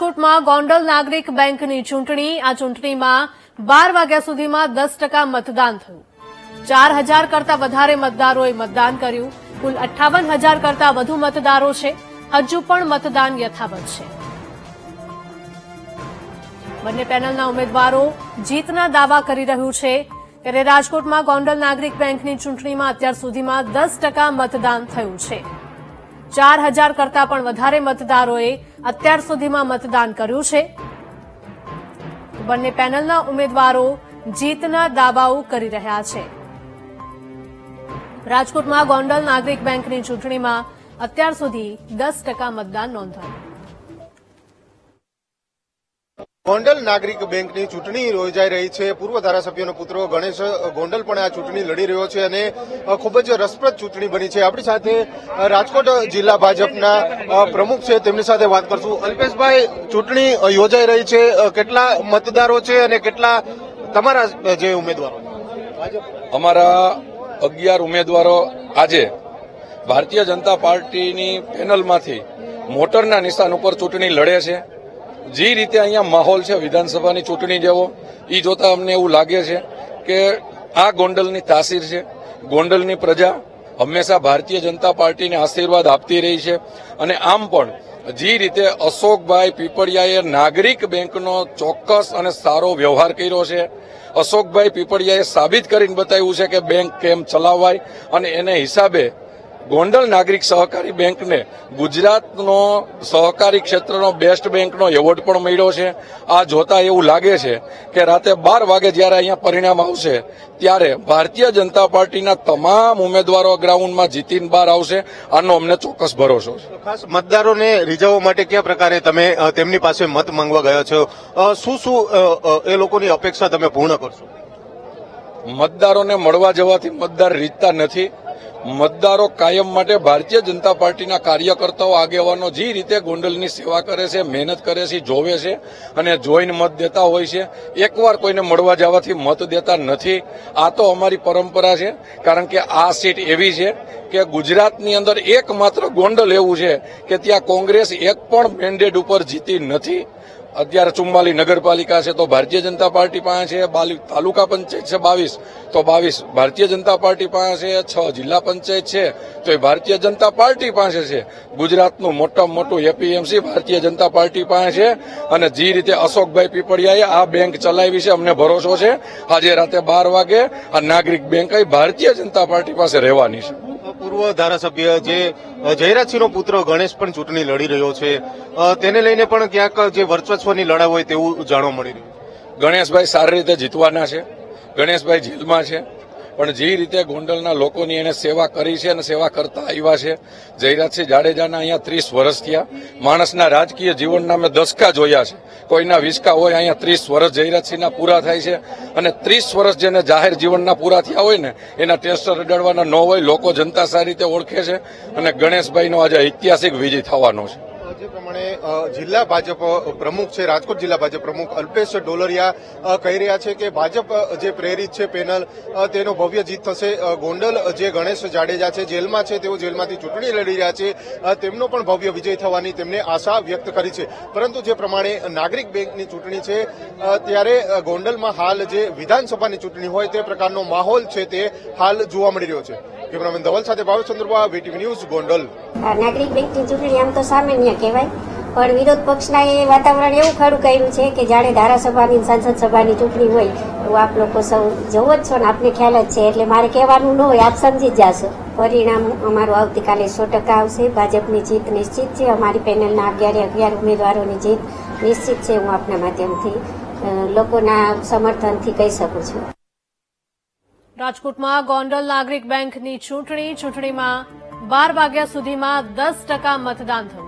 રાજકોટમાં ગોંડલ નાગરિક બેંકની ચૂંટણી. આ ચૂંટણીમાં બાર વાગ્યા સુધીમાં દસ ટકા મતદાન થયું. ચાર હજાર કરતા વધારે મતદારોએ મતદાન કર્યું. કુલ અઠ્ઠાવન હજાર કરતા વધુ મતદારો છે. હજુ પણ મતદાન યથાવત છે. બંને પેનલના ઉમેદવારો જીતના દાવા કરી રહ્યું છે. ત્યારે રાજકોટમાં ગોંડલ નાગરિક બેંકની ચૂંટણીમાં અત્યાર સુધીમાં દસ ટકા મતદાન થયું છે. ચાર હજાર કરતા પણ વધારે મતદારોએ અત્યાર સુધીમાં મતદાન કર્યું છે. બંને પેનલના ઉમેદવારો જીતના દાવાઓ કરી રહ્યા છે. રાજકોટમાં ગોંડલ નાગરિક બેંકની ચૂંટણીમાં અત્યાર સુધી દસ ટકા મતદાન નોંધાયું. ગોંડલ નાગરિક બેંકની ચૂંટણી યોજાઈ રહી છે. પૂર્વ ધારાસભ્યનો પુત્ર ગણેશ ગોંડલ પણ આ ચૂંટણી લડી રહ્યો છે અને ખૂબ જ રસપ્રદ ચૂંટણી બની છે. આપણી સાથે રાજકોટ જિલ્લા ભાજપના પ્રમુખ છે. તેમની સાથે વાત કરશું. અલ્પેશભાઈ, ચૂંટણી યોજાઈ રહી છે. કેટલા મતદારો છે અને કેટલા તમારા જે ઉમેદવારો અમારા અગિયાર ઉમેદવારો આજે ભારતીય જનતા પાર્ટીની પેનલમાંથી મોટરના નિશાન ઉપર ચૂંટણી લડે છે. જે રીતે અહીંયા માહોલ છે, વિધાનસભાની ચૂંટણી જેવો એ જોતા અમને એવું લાગે છે કે આ ગોંડલની તાસીર છે, ગોંડલની પ્રજા હંમેશા ભારતીય જનતા પાર્ટીને આશીર્વાદ આપતી રહી છે અને આમ પણ જે રીતે અશોકભાઈ પીપળિયાએ નાગરિક બેંકનો ચોક્કસ અને સારો વ્યવહાર કર્યો છે, અશોકભાઈ પીપળિયાએ સાબિત કરીને બતાવ્યું છે કે બેંક કેમ ચલાવાય અને એને હિસાબે ગોંડલ નાગરિક સહકારી બેંકને ગુજરાતનો સહકારી ક્ષેત્રનો બેસ્ટ બેંકનો એવોર્ડ પણ મળ્યો છે. આ જોતા એવું લાગે છે કે રાતે બાર વાગે જ્યારે અહીંયા પરિણામ આવશે ત્યારે ભારતીય જનતા પાર્ટીના તમામ ઉમેદવારો ગ્રાઉન્ડમાં જીતીને બહાર આવશે. આનો અમને ચોક્કસ ભરોસો છે. ખાસ મતદારોને રીઝવવા માટે કયા પ્રકારે તમે તેમની પાસે મત માંગવા ગયા છો? શું શું એ લોકોની અપેક્ષા તમે પૂર્ણ કરશો? મતદારોને મળવા જવાથી મતદાર રીતતા નથી. મતદારો કાયમ માટે ભારતીય જનતા પાર્ટીના કાર્યકર્તાઓ, આગેવાનો જે રીતે ગોંડલની સેવા કરે છે, મહેનત કરે છે, જોવે છે અને જોઈને મત દેતા હોય છે, એકવાર કોઈને મળવા જવાથી મત દેતા નથી. આ તો અમારી પરંપરા છે, કારણ કે આ સીટ એવી છે કે ગુજરાતની અંદર એકમાત્ર ગોંડલ એવું છે કે ત્યાં કોંગ્રેસ એક પણ મેન્ડેટ ઉપર જીતી નથી. અત્યારે ચુમ્માલી નગરપાલિકા છે તો ભારતીય જનતા પાર્ટી પાસે છે, બાલી- તાલુકા પંચાયત છે બાવીસ, તો બાવીસ ભારતીય જનતા પાર્ટી પાસે છે, છ જિલ્લા પંચાયત છે, તો એ ભારતીય જનતા પાર્ટી પાસે છે. ગુજરાતનું મોટામાં મોટું એપીએમસી ભારતીય જનતા પાર્ટી પાસે છે અને જે રીતે અશોકભાઈ પીપળિયાએ આ બેંક ચલાવી છે, અમને ભરોસો છે. આજે રાતે બાર વાગે આ નાગરિક બેંક ભારતીય જનતા પાર્ટી પાસે રહેવાની છે. પૂર્વ ધારાસભ્ય જે જયરાજસિંહનો પુત્ર ગણેશ પણ ચૂંટણી લડી રહ્યો છે. તેને લઈને પણ ક્યાંક જે વર્ચસ્વની લડાઈ હોય તેવું જાણવા મળી રહ્યું ગણેશભાઈ સારી રીતે જીતવાના છે. ગણેશભાઈ જેલમાં છે. પણ જે રીતે ગોંડલના લોકોની એને સેવા કરી છે અને સેવા કરતા આવ્યા છે જયરાજસિંહ જાડેજાના અહીંયા ત્રીસ વર્ષ થયા. માણસના રાજકીય જીવનના મેં દસકા જોયા છે. કોઈના વિસકા હોય અહીંયા ત્રીસ વર્ષ જયરાજસિંહના પૂરા થાય છે. અને ત્રીસ વર્ષ જેને જાહેર જીવનના પૂરા થયા હોય ને, એના ટેસ્ટર રડાડવાના ન હોય, લોકો જનતા સારી રીતે ઓળખે છે. અને ગણેશભાઈનો આજે ઐતિહાસિક વિજય થવાનો છે. જે પ્રમાણે જિલ્લા ભાજપ પ્રમુખ છે, રાજકોટ જિલ્લા ભાજપ પ્રમુખ અલ્પેશ ડોલરિયા કહી રહ્યા છે કે ભાજપ જે પ્રેરિત છે પેનલ તેનો ભવ્ય જીત થશે. ગોંડલ જે ગણેશ જાડેજા છે, જેલમાં છે, તેઓ જેલમાંથી ચૂંટણી લડી રહ્યા છે. તેમનો પણ ભવ્ય વિજય થવાની તેમને આશા વ્યક્ત કરી છે. પરંતુ જે પ્રમાણે નાગરિક બેંકની ચૂંટણી છે ત્યારે ગોંડલમાં હાલ જે વિધાનસભાની ચૂંટણી હોય તે પ્રકારનો માહોલ છે તે હાલ જોવા મળી રહ્યો છે. કેમેરામેન ધવલ સાથે ભાવેશ ચંદ્રબા વીટીવી ન્યૂઝ, ગોંડલ. નાગરિક બેંકની ચૂંટણી આમ તો સામાન્ય કહેવાય, પણ વિરોધ પક્ષના એ વાતાવરણ એવું ખડું કર્યું છે કે જાણે ધારાસભાની સંસદ સભાની ચૂંટણી હોય, તો આપ લોકો સૌ જવો જ છો ને, આપને ખ્યાલ જ છે, એટલે મારે કહેવાનું ન હોય, આપ સમજી જાશો. પરિણામ અમારું આવતીકાલે સો ટકા આવશે, ભાજપની જીત નિશ્ચિત છે, અમારી પેનલના અગિયારે અગિયાર ઉમેદવારોની જીત નિશ્ચિત છે, હું આપના માધ્યમથી લોકોના સમર્થનથી કહી શકું છું. રાજકોટમાં ગોંડલ નાગરિક બેંકની ચૂંટણી ચૂંટણીમાં બાર વાગ્યા સુધીમાં દસ ટકા મતદાન થયું.